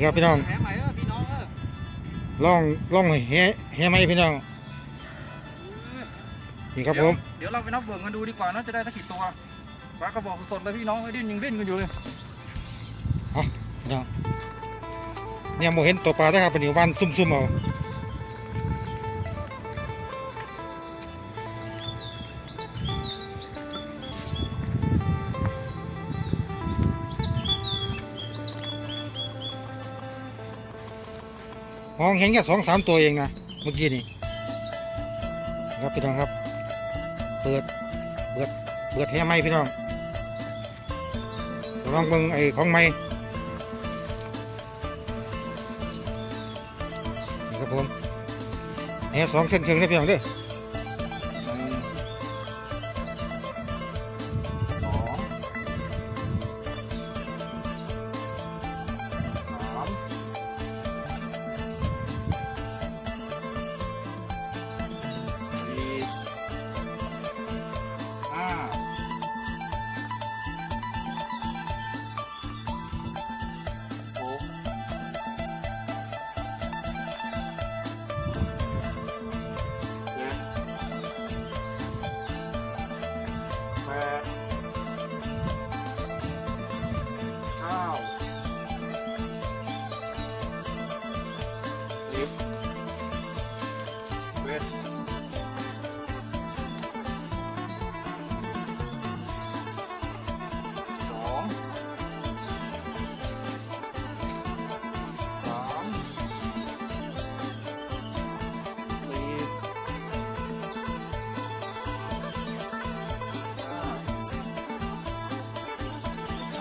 นี่ครับพี่น้องแผลใหม่เออพี่น้องเออล่องล่องแห่แห่ไหมพี่น้องนี่ครับผมเดี๋ยวเราไปนับเบิ่งกันดูดีกว่าน่าจะได้สักกี่ตัวปลากระบอกสดเลยพี่น้องไอ้ดิ้นยังดิ้นกันอยู่เลยพี่น้องเนี่ยโมเห็นตัวปลาได้ครับเป็นอยู่บ้านซุ่มๆเอา มองเห็นแค่สองสามตัวเองนะเมื่อกี้นี่ครับพี่น้องครับ เปิดเปิดเปิดแห่ไม้พี่น้องลองเบิ่งไอ้ของไม่ครับผมแห่สองเส้นครึ่งได้พี่น้องเด้อ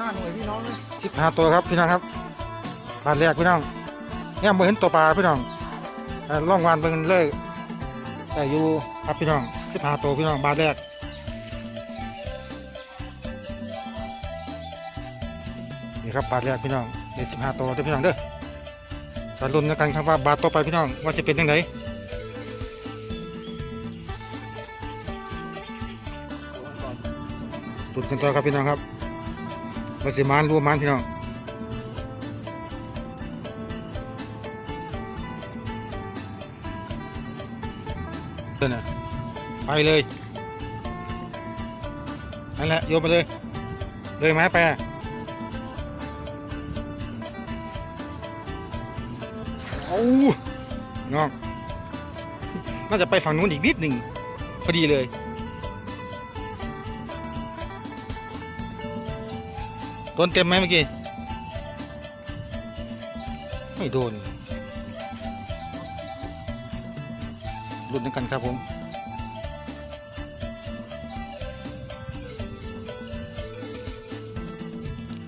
ห้าหน่วยพี่น้องเลยสิบห้าตัวครับพี่น้องครับบาทแรกพี่น้องเนี่ยโมเห็นตัวปลาพี่น้องล่องวานเบิ่งเลยแต่อยู่ครับพี่น้องสิบห้าตัวพี่น้องบาทแรกนี่ครับบาทแรกพี่น้องในสิบห้าตัวเด้อพี่น้องเด้อสรุนกันครับว่าบาทต่อไปพี่น้องว่าจะเป็นยังไงตุนกันต่อครับพี่น้องครับ ว่าสิมานรวมมานพี่น้องเนน่ะไปเลยนั่นแหละโยนไปเลย เลยไม้ไปโอ้น้องน่าจะไปฝั่งนู้นอีกนิดหนึ่งพอดีเลย ดนเต็มไหมเมื่อกี้ ไม่โดนรุ่นกันครับผม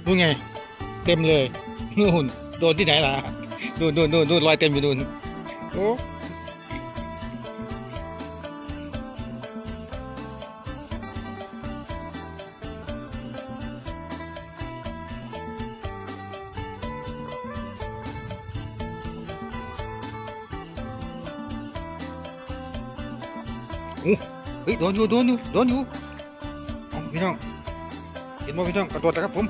นู่นไง เต็มเลยนู่นโดนที่ไหนล่ะนู่นนู่นนู่นนู่นรอยเต็มอยู่นู่นโอ้ เฮ้ยโดนอยู่โดนอยู่โดนอยู่เอาพี่น้องเห็นไหมพี่น้องกระโดดนะครับผม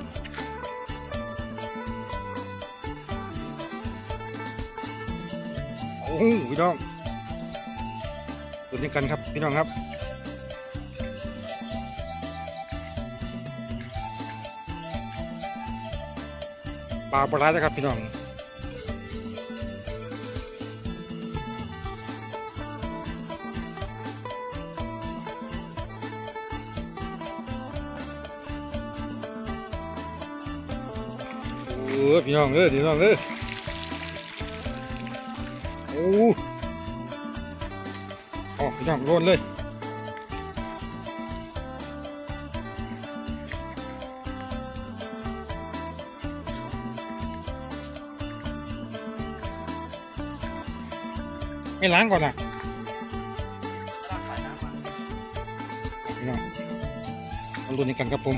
โอ้พี่น้องตัวนี้กันครับพี่น้องครับปลาปลาร้านะครับพี่น้อง ออพี่น้องเออพี่น้องเออโอ้โอ้พี่น้องโดนเลยไม่ล้างก่อนนะลากสายน้ำมาพี่น้องเอาลุ้นกันครับผม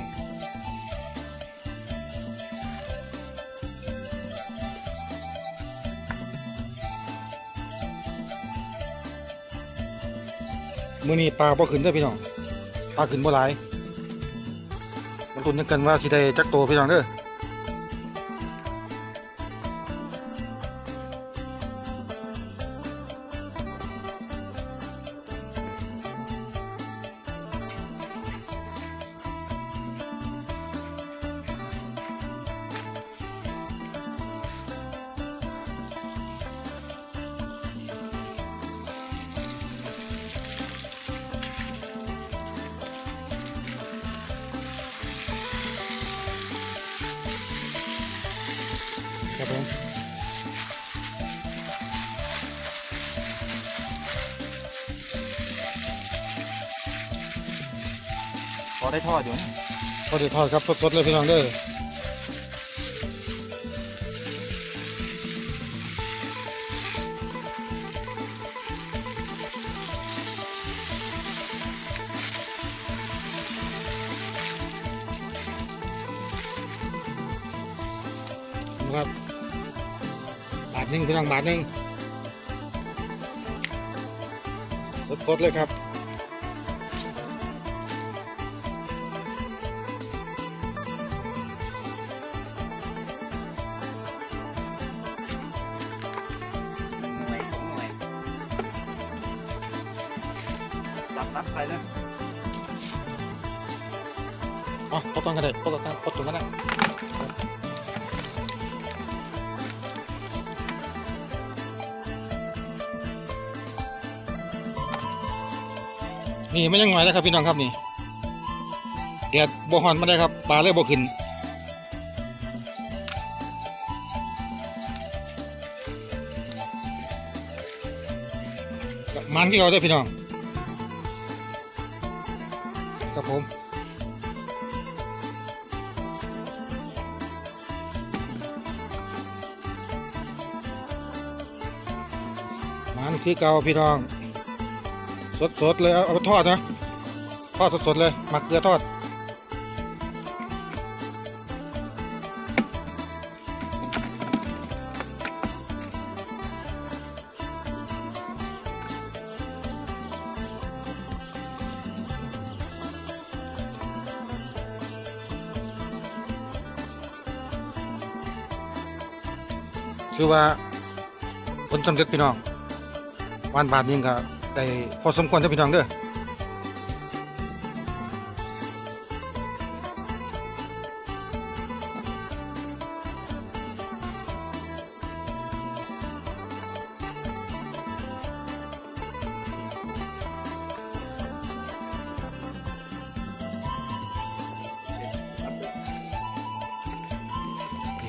มื่อนี้ปลาบ่ขึ้นเด้อพี่น้องปลาขึ้นบ่หลายมาตุนกันว่าสิได้จักโตพี่น้องเด้อ อได้ทอดอยู่นะพอดีทอดครับสดๆเลยพี่น้องเด้อครับบาทหนึ่งพี่น้องบาทหนึ่งสดๆเลยครับ จับนับใส่เลยอ๋อปดต้นกันเลยปดต้นกันปดต้นกันนะนี่ไม่ยังไงนะครับพี่น้องครับนี่แดดบ่ฮอนมาได้ครับปลาเลยบ่ขึ้นมันที่เราได้พี่น้อง ครับผมมันคือเกาพี่น้อง สดๆเลย เอาไปทอดนะ ทอดสดๆเลยหมักเกลือทอด คือว่าผลสำเร็จพี่น้องวันบาทนึงก็ได้พอสมควรจะพี่น้องเด้อ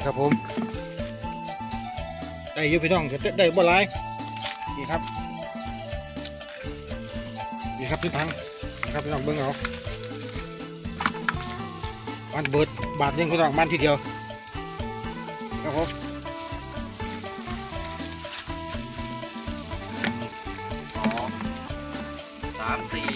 ครับผม ได้ยู่พี่น้องแต่ได้บ่หลายนี่ครับนี่ครับพี่ทังนี่ครับพี่น้องเบิ้งเอามันเบิดบาทยังพี่น้องมันทีเดียวครับผมสองสามสี่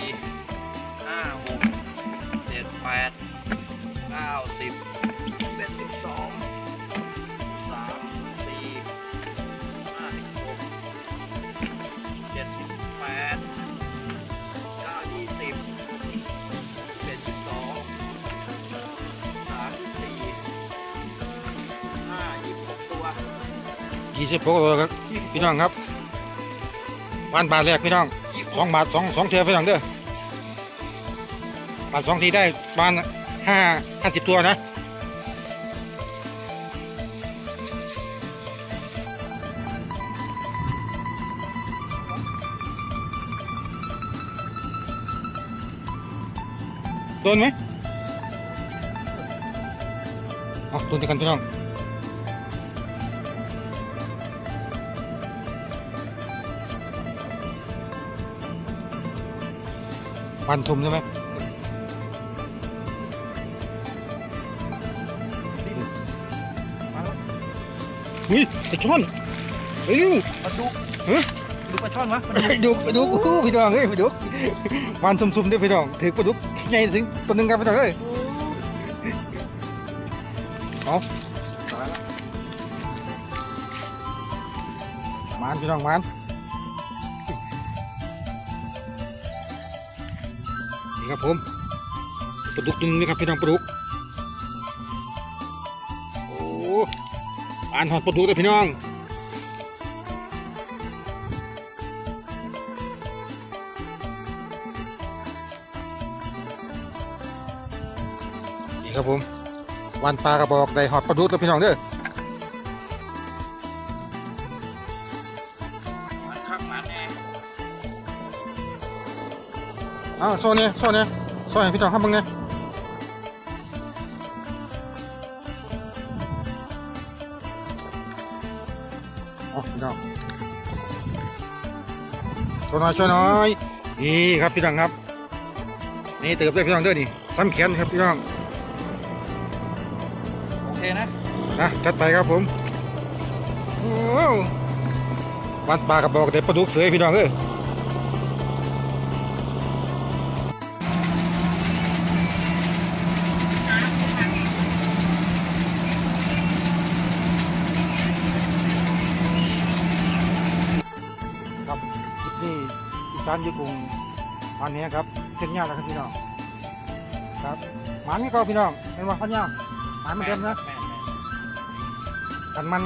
ยี่สิบหกตัวครับพี่น้องครับวันบาทแรกพี่น้องสองบาทสองสองเทือพี่น้องเด้อบาทสองทีได้ประมาณห้าห้าสิบตัวนะโดนไหมเอโดนกันพี่น้อง ปันทุ่มใช่ไหมเฮ้ยไปช่อนไปเร็วปลาดุกฮะดูปลาช่อนวะไปดูไปดูอู้พี่น้องเอ้ยไปดูวันซุ่มๆเด้อพี่น้องถือปลาดุกใหญ่ถึงตัวหนึงครับพี่น้องเอ้ยเอามานพี่น้องมาน ครับผมปลาดุกตัวหนึงนี่ครับพี่น้องปลาดุกโอ้อ่านหอดปลาดุกเลยพี่น้องนี่ครับผมวันปลากระบอกได้หอดปลาดุกแล้วพี่น้องเด้อมันคักมันแน่ อ้าวโซ่เนี่ยโซ่เนี่ยโซ่ให้พี่น้องครับมึงเนี่ยโอ้พี่น้องช่วยหน่อยช่วยหน่อยนี่ครับพี่น้องครับ นี่เติบได้พี่น้องเด้อนี่ซ้ำแขนครับพี่น้องโอเคนะนะจัดไปครับผมโอ้วันปลากระบอกเด็ดปลาดุกเสยพี่น้องเอ้ย นี้อีสานอยู่กรุงวันนี้ครับเส้นยาวแล้วครับพี่น้องครับหมันนี่ก็พี่น้องเป็นว่าพันยาวหมันเหมือนเดิมนะแม่นกันมัน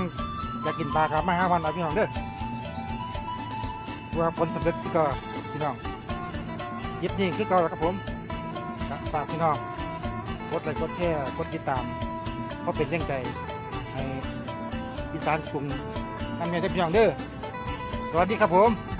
อยากกินปลาครับมาห้าวันเอาพี่น้องเด้อว่าผลสำเร็จที่ก็พี่น้องยิบนี่คือเก่าแล้วครับผมครับฝากพี่น้องกดไลค์กดแชร์กดติดตามเพราะเป็นแรงใจให้อีสานกรุงนั่นแม่ได้อพี่น้องเด้อสวัสดีครับผม